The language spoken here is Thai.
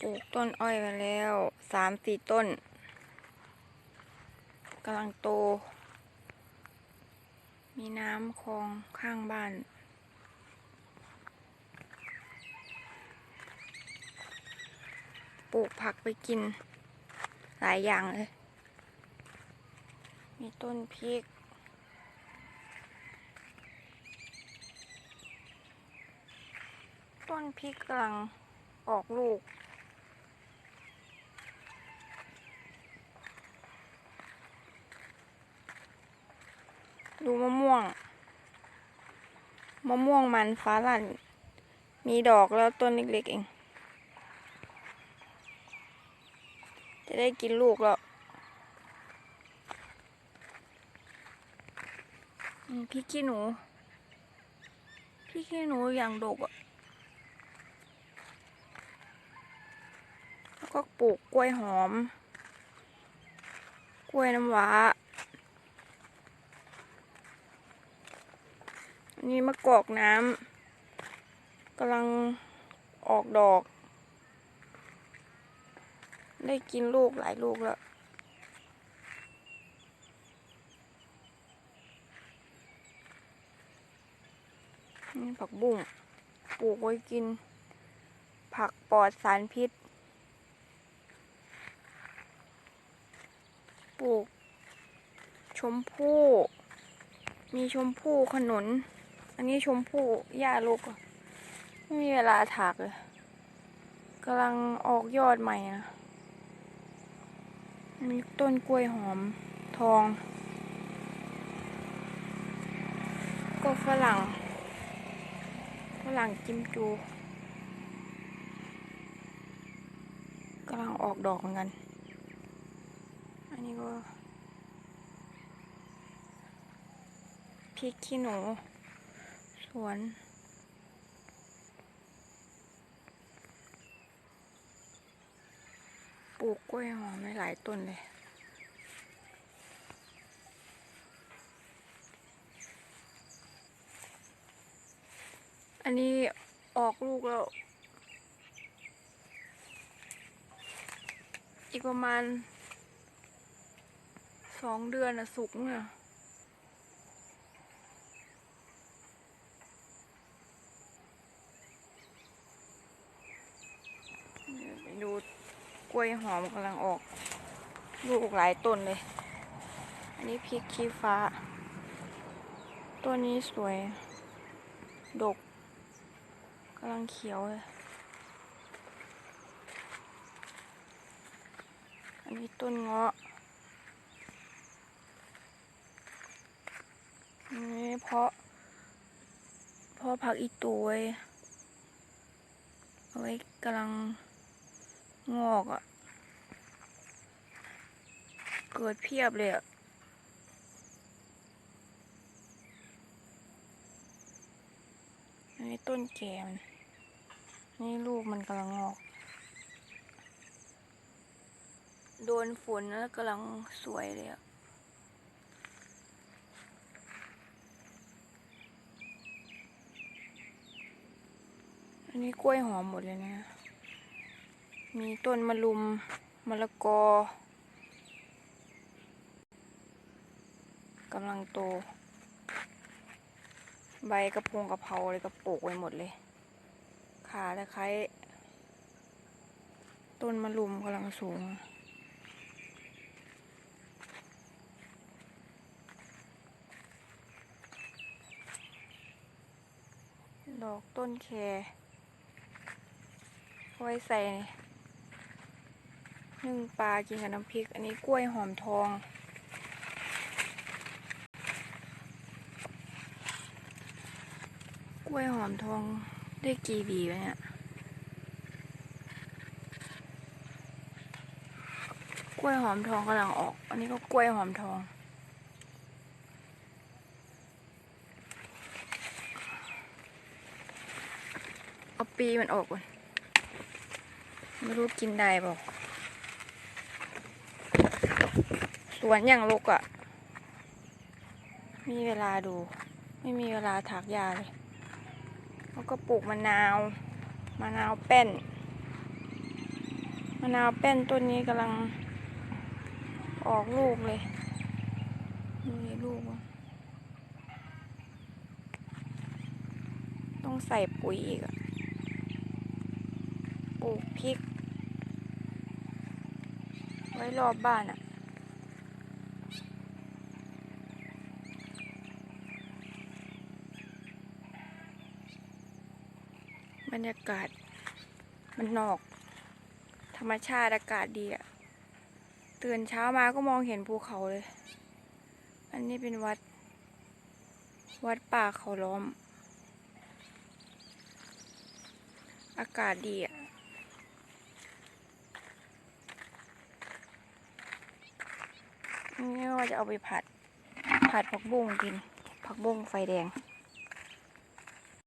ปลูกต้นอ้อยไปแล้วสามสี่ต้นกำลังโต มีน้ำคลองข้างบ้านปลูกผักไปกิน หลายอย่างเลย มีต้นพริก ต้นพริกกำลังออกลูก ดูมะม่วง มะม่วงมันฟ้าลั่น มีดอกแล้วต้นเล็กๆเอง จะได้กินลูกแล้วพริกขี้หนู พริกขี้หนูอย่างดกอะ แล้ว ก็ปลูกกล้วยหอม กล้วยน้ำว้า อันนี้มะกอกน้ำกำลังออกดอก ได้กินลูกหลายลูกแล้วนี่ผักบุ้งปลูกไว้กิน ผักปลอดสารพิษ ปลูก ชมพู่ มีชมพู่ขนุน อันนี้ชมพู่หญ้าลูกไม่มีเวลาถากเลยกำลังออกยอดใหม่นะ มีต้นกล้วยหอมทอง ก็ฝรั่ง ฝรั่งกิมจูกำลังออกดอกเหมือนกัน นนี้ก็พริกขี้หนู สวนปลูกกล้วยหอมไว้หลายต้นเลยอันนี้ออกลูกแล้ว อีกประมาณ สองเดือนอะสุกเนี่ยไปดูกล้วยหอมกำลังออก ลูกหลายต้นเลย อันนี้พริกขี้ฟ้า ตัวนี้สวย ดกกำลังเขียวเลย อันนี้ต้นเงาะอันนี้เพาะเพาะผักอีตูไว้เอาไว้กำลังงอกอะ่ะ เกิดเพียบเลยอะ่ะอันนี้ต้นแกมันนี่ลูกมันกำลังงอก โดนฝนแล้วกำลังสวยเลยอะอั นี้กล้วยหอมหมดเลยนะ มีต้นมะลุมมะละกอกำลังโต ใบกระพงกระเพราอะไรก็ปลูกไว้หมดเลย ขาตะไคร้ต้นมะลุมกำลังสูง ดอกต้นแค ไว้ใส่นึ่งปลากินกับน้ำพริก อันนี้กล้วยหอมทองกล้วยหอมทองได้กี่หวีวะเนี่ยกล้วยหอมทองกำลังออก อันนี้ก็กล้วยหอมทอง เอาปีมันออกก่อน ไม่รู้กินได้เปล่าสวนอย่างลกอะ่ะ มีเวลาดู ไม่มีเวลาถากยาเลย แล้วก็ปลูกมะนาวมะนาวแป้นมะนาวแป้นต้นนี้กำลังออกลูกเลยดูในลูกต้องใส่ปุ๋ยอีกอะปลูกพริก ไว้รอบบ้านอะบรรยากาศมันนอก ธรรมชาติอากาศดีอะตื่นเช้ามาก็มองเห็นภูเขาเลย อันนี้เป็นวัด วัดป่าเขาล้อม อากาศดีอะ นี่ว่าจะเอาไปผัด ผัดผักบุ้งกิน ผักบุ้งไฟแดง